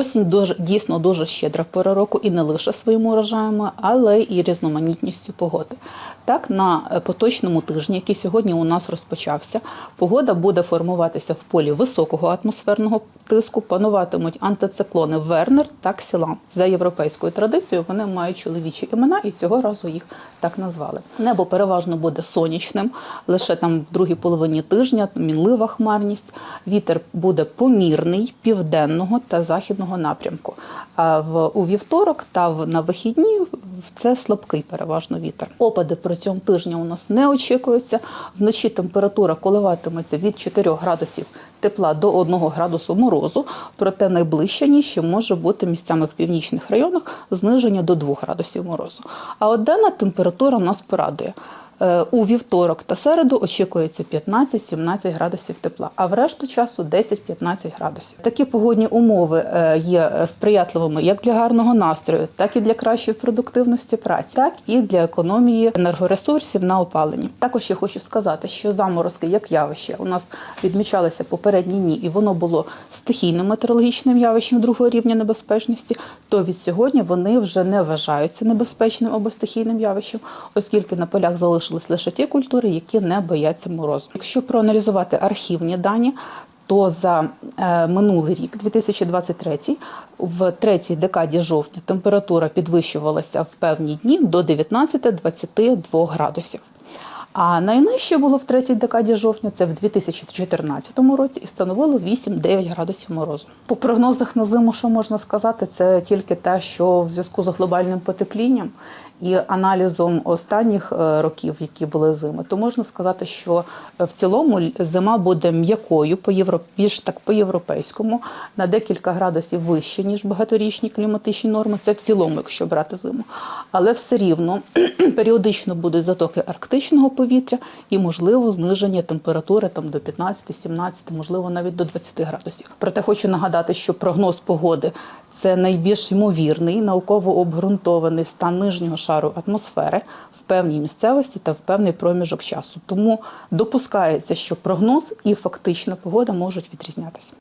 Осінь дуже дійсно дуже щедра пора року і не лише своїми урожаями, але і різноманітністю погоди. Так, на е, поточному тижні, який сьогодні у нас розпочався, погода буде формуватися в полі високого атмосферного тиску. Пануватимуть антициклони Вернер та Ксілан. За європейською традицією вони мають чоловічі імена і цього разу їх так назвали. Небо переважно буде сонячним, лише там в другій половині тижня мінлива хмарність. Вітер буде помірний південного та західного напрямку. А в у вівторок та в на вихідні це слабкий переважно вітер. Опади протягом тижня у нас не очікуються. Вночі температура коливатиметься від 4 градусів тепла до 1 градусу морозу, проте найближча ніч може бути місцями в північних районах зниження до 2 градусів морозу. А от денна температура нас порадує. Е, У вівторок та середу очікується 15-17 градусів тепла, а в решту часу 10-15 градусів. Такі погодні умови е, є е, сприятливими як для гарного настрою, так і для кращої продуктивності праці, так і для економії енергоресурсів на опаленні. Також я хочу сказати, що заморозки як явище у нас відмічалися попередні дні, і воно було стихійним метеорологічним явищем другого рівня небезпечності. То від сьогодні вони вже не вважаються небезпечним або стихійним явищем, оскільки на полях залишились лише ті культури, які не бояться морозу. Якщо проаналізувати архівні дані, то за е, минулий рік, 2023, в третій декаді жовтня температура підвищувалася в певні дні до 19-22 градусів. А найнижче було в третій декаді жовтня, це в 2014 році, і становило 8-9 градусів морозу. По прогнозах на зиму, що можна сказати, це тільки те, що в зв'язку з глобальним потеплінням і аналізом останніх е, років, які були зими, то можна сказати, що е, в цілому зима буде м'якою по євро... більш так по європейському, на декілька градусів вище ніж багаторічні кліматичні норми. Це в цілому, якщо брати зиму. Але все рівно періодично будуть затоки арктичного повітря і можливо зниження температури там до 15-17, можливо, навіть до 20 градусів. Проте хочу нагадати, що прогноз погоди це найбільш ймовірний науково обґрунтований стан нижнього шару атмосфери в певній місцевості та в певний проміжок часу. Тому допускається, що прогноз і фактична погода можуть відрізнятися.